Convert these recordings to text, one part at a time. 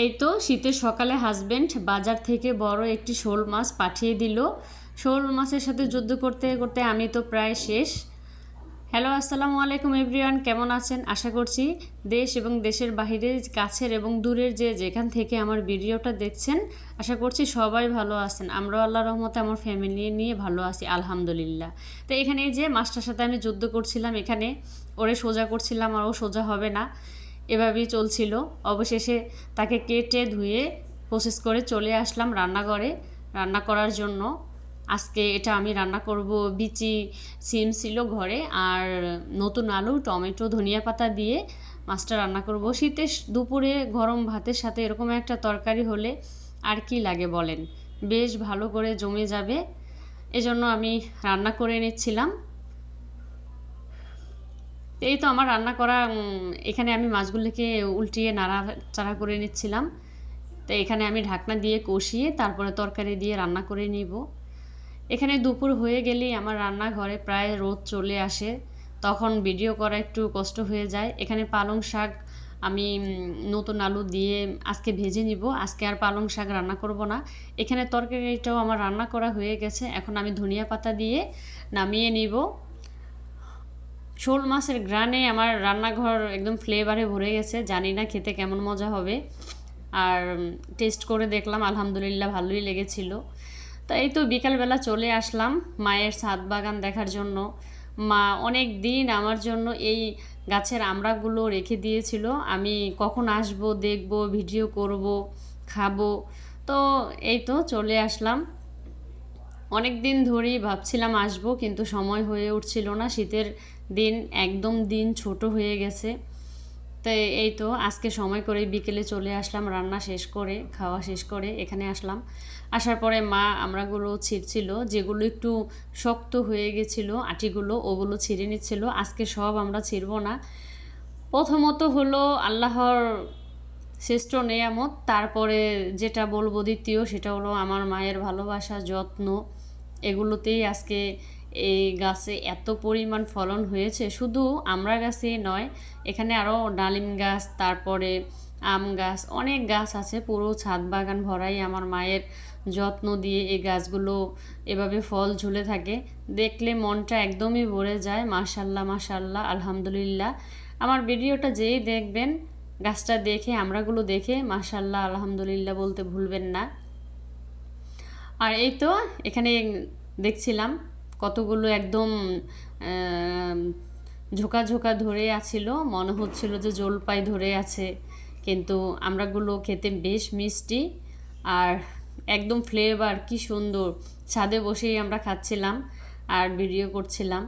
এই তো শীতের সকালে হাজবেন্ড বাজার থেকে বড় একটি শোল মাছ পাঠিয়ে দিল। শোল মাছের সাথে যুদ্ধ করতে করতে আমি তো প্রায় শেষ। হ্যালো আসসালামু আলাইকুম এভরিওয়ান কেমন আছেন? আশা করছি দেশ এবং দেশের বাইরে কাছের এবং দূরের যে যেখান থেকে আমার ভিডিওটা দেখছেন, আশা করছি সবাই ভালো আছেন। আমরাও আল্লাহ রহমতে আমার ফ্যামিলি নিয়ে ভালো আছি, আলহামদুলিল্লাহ। তো এখানে যে মাছটার সাথে আমি যুদ্ধ করছিলাম, এখানে ওরে সোজা করছিলাম, আর ও সোজা হবে না। এভাবেই চলছিল। অবশেষে তাকে কেটে ধুয়ে প্রসেস করে চলে আসলাম রান্নাঘরে। রান্না করার জন্য। আজকে এটা আমি রান্না করব বিচি সিম ছিল ঘরে আর নতুন আলু, টমেটো, ধনিয়া পাতা দিয়ে মাছটা রান্না করব। শীতের দুপুরে গরম ভাতের সাথে এরকম একটা তরকারি হলে আর কি লাগে বলেন? বেশ ভালো করে জমে যাবে। এজন্য আমি রান্না করে নিচ্ছিলাম। এই তো আমার রান্না করা এখানে আমি মাছগুলোকে উল্টিয়ে নাড়াচাড়া করে নিচ্ছিলাম। তো এখানে আমি ঢাকনা দিয়ে কষিয়ে তারপরে তরকারি দিয়ে রান্না করে নিব। এখানে দুপুর হয়ে গেলেই আমার রান্নাঘরে প্রায় রোদ চলে আসে। তখন ভিডিও করা একটু কষ্ট হয়ে যায়। এখানে পালং শাক আমি নতুন আলু দিয়ে আজকে ভেজে নিব। আজকে আর পালং শাক রান্না করব না। এখানে তরকারিটাও আমার রান্না করা হয়ে গেছে। এখন আমি ধনিয়া পাতা দিয়ে নামিয়ে নিব। শোল মাছের গ্রানে আমার রান্নাঘর একদম ফ্লেভারে ভরে গেছে। জানি না খেতে কেমন মজা হবে। আর টেস্ট করে দেখলাম, আলহামদুলিল্লাহ ভালোই লেগেছিল। তা এই তো বিকালবেলা চলে আসলাম মায়ের ছাদ বাগান দেখার জন্য। মা অনেক দিন আমার জন্য এই গাছের আমড়াগুলো রেখে দিয়েছিল। আমি কখন আসব, দেখব, ভিডিও করব, খাব। তো এই তো চলে আসলাম। অনেক দিন ধরেই ভাবছিলাম আসব, কিন্তু সময় হয়ে উঠছিল না। শীতের দিন, একদম দিন ছোট হয়ে গেছে। তাই এই তো আজকে সময় করে বিকেলে চলে আসলাম, রান্না শেষ করে, খাওয়া শেষ করে এখানে আসলাম। আসার পরে মা আমরাগুলো ছিঁড়ছিল, যেগুলো একটু শক্ত হয়ে গেছিল, আটিগুলো ওগুলো ছিঁড়ে নিচ্ছিল। আজকে সব আমরা ছিঁড়ব না। প্রথমত হলো আল্লাহর শ্রেষ্ঠ নেয়ামত, তারপরে যেটা বলব দ্বিতীয়, সেটা হলো আমার মায়ের ভালোবাসা, যত্ন। এগুলোতেই আজকে এই গাছে এত পরিমাণ ফলন হয়েছে। শুধু আমরা গাছে নয়, এখানে আরও ডালিম গাছ, তারপরে আম গাছ, অনেক গাছ আছে। পুরো ছাদ বাগান ভরাই আমার মায়ের যত্ন দিয়ে এই গাছগুলো এভাবে ফল ঝুলে থাকে। দেখলে মনটা একদমই ভরে যায়। মাশাল্লাহ মাশাল্লাহ, আলহামদুলিল্লাহ। আমার ভিডিওটা যেই দেখবেন, গাছটা দেখে, আমরাগুলো দেখে, মাশাল্লাহ, আলহামদুলিল্লাহ বলতে ভুলবেন না। আর এই তো, এখানে দেখছিলাম কতগুলো একদম ঝোঁকা ঝোঁকা ধরে আছিল। মনে হচ্ছিল যে জলপাই ধরে আছে, কিন্তু আমরাগুলো খেতে বেশ মিষ্টি। আর একদম ফ্লেভার কি সুন্দর। ছাদে বসেই আমরা খাচ্ছিলাম আর ভিডিও করছিলাম।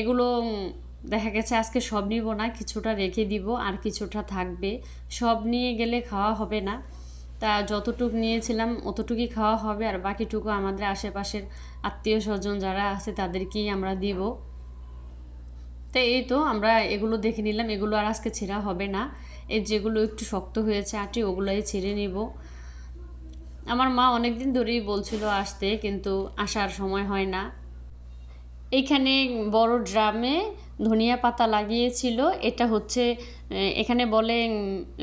এগুলো দেখা গেছে আজকে সব নিব না, কিছুটা রেখে দিব, আর কিছুটা থাকবে। সব নিয়ে গেলে খাওয়া হবে না। তা যতটুকু নিয়েছিলাম, অতটুকুই খাওয়া হবে আর বাকিটুকু আমাদের আশেপাশের আত্মীয় স্বজন যারা আছে তাদেরকেই আমরা দিব। তো এই তো আমরা এগুলো দেখে নিলাম, এগুলো আর আজকে ছেঁড়া হবে না। এই যেগুলো একটু শক্ত হয়েছে, আটি, ওগুলোই ছেড়ে নিব। আমার মা অনেক দিন ধরেই বলছিল আসতে, কিন্তু আসার সময় হয় না। এইখানে বড় ড্রামে ধনিয়া পাতা লাগিয়েছিল। এটা হচ্ছে এখানে বলে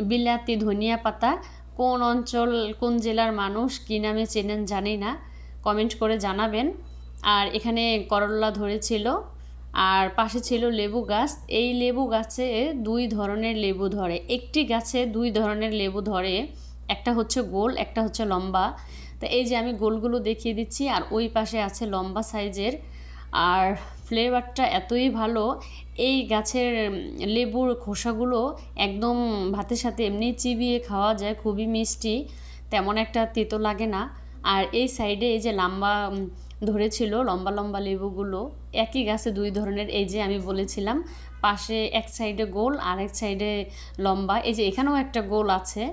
বিলাতি ধনিয়া পাতা। কোন অঞ্চল, কোন জেলার মানুষ কী নামে চেনেন জানি না। কমেন্ট করে জানাবেন। আর এখানে করল্লা ধরেছিল, আর পাশে ছিল লেবু গাছ। এই লেবু গাছে দুই ধরনের লেবু ধরে। একটি গাছে দুই ধরনের লেবু ধরে। একটা হচ্ছে গোল, একটা হচ্ছে লম্বা। তো এই যে আমি গোলগুলো দেখিয়ে দিচ্ছি, আর ওই পাশে আছে লম্বা সাইজের আর ফ্লেভারটা এতই ভালো, এই গাছের লেবুর খোসাগুলো একদম ভাতের সাথে এমনি চিবিয়ে খাওয়া যায়, খুবই মিষ্টি, তেমন একটা তেতো লাগে না। আর এই সাইডে এই যে লম্বা ধরেছিল লম্বা লম্বা লেবুগুলো, একই গাছে দুই ধরনের, এই যে আমি বলেছিলাম, পাশে এক সাইডে গোল, আর এক সাইডে লম্বা, এই যে এখানেও একটা গোল আছে।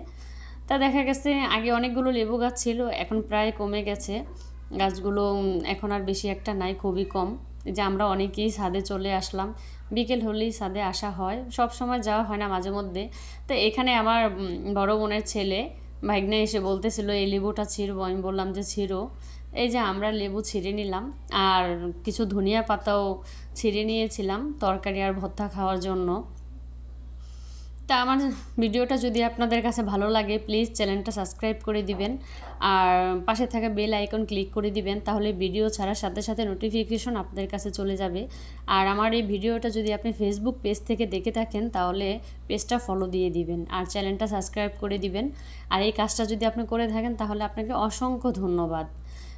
তা দেখা গেছে আগে অনেকগুলো লেবু গাছ ছিল, এখন প্রায় কমে গেছে। গাছগুলো এখন আর বেশি একটা নাই, খুবই কম। যে আমরা অনেকেই ছাদে চলে আসলাম, বিকেল হলেই ছাদে আসা হয়। সব সময় যাওয়া হয় না মাঝে মধ্যে। তো এখানে আমার বড় বোনের ছেলে ভাইগনা এসে বলতেছিল, এই লেবুটা ছিঁড়বো। আমি বললাম যে, ছিঁড়ো। এই যে আমরা লেবু ছিঁড়ে নিলাম, আর কিছু ধনিয়া পাতাও ছিঁড়ে নিয়েছিলাম, তরকারি আর ভর্তা খাওয়ার জন্য। তা আমার ভিডিওটা যদি আপনাদের কাছে ভালো লাগে প্লিজ চ্যানেলটা সাবস্ক্রাইব করে দিবেন। আর পাশে থাকা বেল আইকন ক্লিক করে দিবেন, তাহলে ভিডিও ছাড়ার সাথে সাথে নোটিফিকেশন আপনাদের কাছে চলে যাবে। আর আমার এই ভিডিওটা যদি আপনি ফেসবুক পেজ থেকে দেখে থাকেন, তাহলে পেজটা ফলো দিয়ে দিবেন আর চ্যানেলটা সাবস্ক্রাইব করে দিবেন। আর এই কাজটা যদি আপনি করে থাকেন, তাহলে আপনাকে অসংখ্য ধন্যবাদ।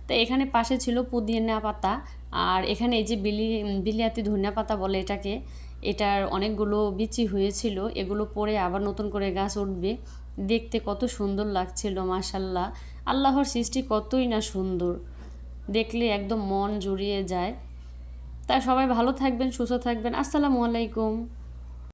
তো এখানে পাশে ছিল পুদিনা পাতা। আর এখানে এই যে বিলি, বিলিয়াতি ধনিয়া পাতা বলে এটাকে, এটার অনেকগুলো বিচি হয়েছিল। এগুলো পরে আবার নতুন করে গাছ উঠবে। দেখতে কত সুন্দর লাগছিল, মাশাল্লাহ। আল্লাহর সৃষ্টি কতই না সুন্দর। দেখলে একদম মন জুড়িয়ে যায়। তা সবাই ভালো থাকবেন, সুস্থ থাকবেন। আসসালামু আলাইকুম।